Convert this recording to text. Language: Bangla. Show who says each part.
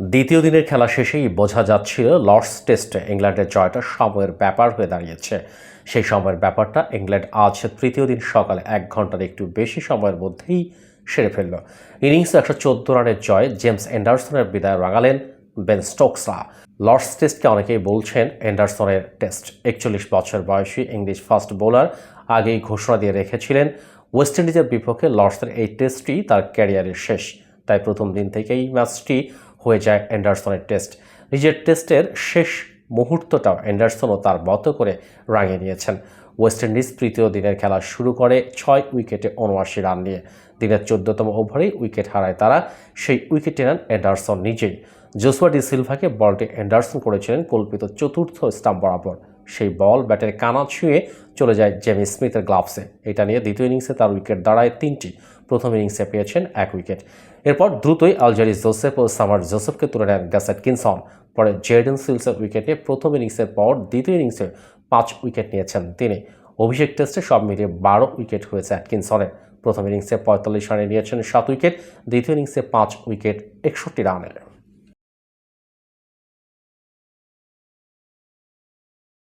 Speaker 1: দ্বিতীয় দিনের খেলা শেষেই বোঝা যাচ্ছিল লর্ডস টেস্টে ইংল্যান্ডের জয়টা সময়ের ব্যাপার হয়ে দাঁড়িয়েছে। সেই সময়ের ব্যাপারটা ইংল্যান্ড আজ তৃতীয় দিন সকালে এক ঘণ্টার একটু বেশি সময়ের মধ্যেই সেরে ফেলল। ইনিংসে একশো চোদ্দ রানের জয় জেমস অ্যান্ডারসনের বিদায় রাঙালেন বেন স্টোকসরা। লর্ডস টেস্টকে অনেকেই বলছেন অ্যান্ডারসনের টেস্ট। একচল্লিশ বছর বয়সী ইংলিশ ফাস্ট বোলার আগেই ঘোষণা দিয়ে রেখেছিলেন, ওয়েস্ট ইন্ডিজের বিপক্ষে লর্ডসের এই টেস্টটি তার ক্যারিয়ারের শেষ। তাই প্রথম দিন থেকেই ম্যাচটি হয়ে যায় অ্যান্ডারসনের টেস্ট। নিজের টেস্টের শেষ মুহূর্তটাও অ্যান্ডারসনও তার মত করে রাঙিয়ে নিয়েছেন। ওয়েস্ট ইন্ডিজ তৃতীয় দিনের খেলা শুরু করে ছয় উইকেটে উনআশি রান নিয়ে। দিনের চোদ্দতম ওভারেই উইকেট হারায় তারা। সেই উইকেটে নেন অ্যান্ডারসন নিজেই। জোসুয়া ডি সিলভাকে বলটি অ্যান্ডারসন করেছিলেন কল্পিত চতুর্থ স্টাম্প বরাবর। সেই বল ব্যাটের কানা ছুঁয়ে চলে যায় জেমি স্মিথের গ্লাভসে। এটা নিয়ে দ্বিতীয় ইনিংসে তার উইকেট দাঁড়ায় তিনটি। প্রথম ইনিংসে পেয়েছেন এক উইকেট। এরপর দ্রুতই আলজারি জোসেফ ও সামার জোসেফকে তুলে নেন গ্যাসেট কিনসন। পরে জেডেন সিলসের উইকেটে প্রথম ইনিংসের পর দ্বিতীয় ইনিংসে পাঁচ উইকেট নিয়েছেন তিনি। অভিষেক টেস্টে সব মিলিয়ে বারো উইকেট হয়েছে অ্যাটকিনসনের প্রথম ইনিংসে পঁয়তাল্লিশ রানে নিয়েছেন সাত উইকেট, দ্বিতীয় ইনিংসে পাঁচ উইকেট, একষট্টি রানের।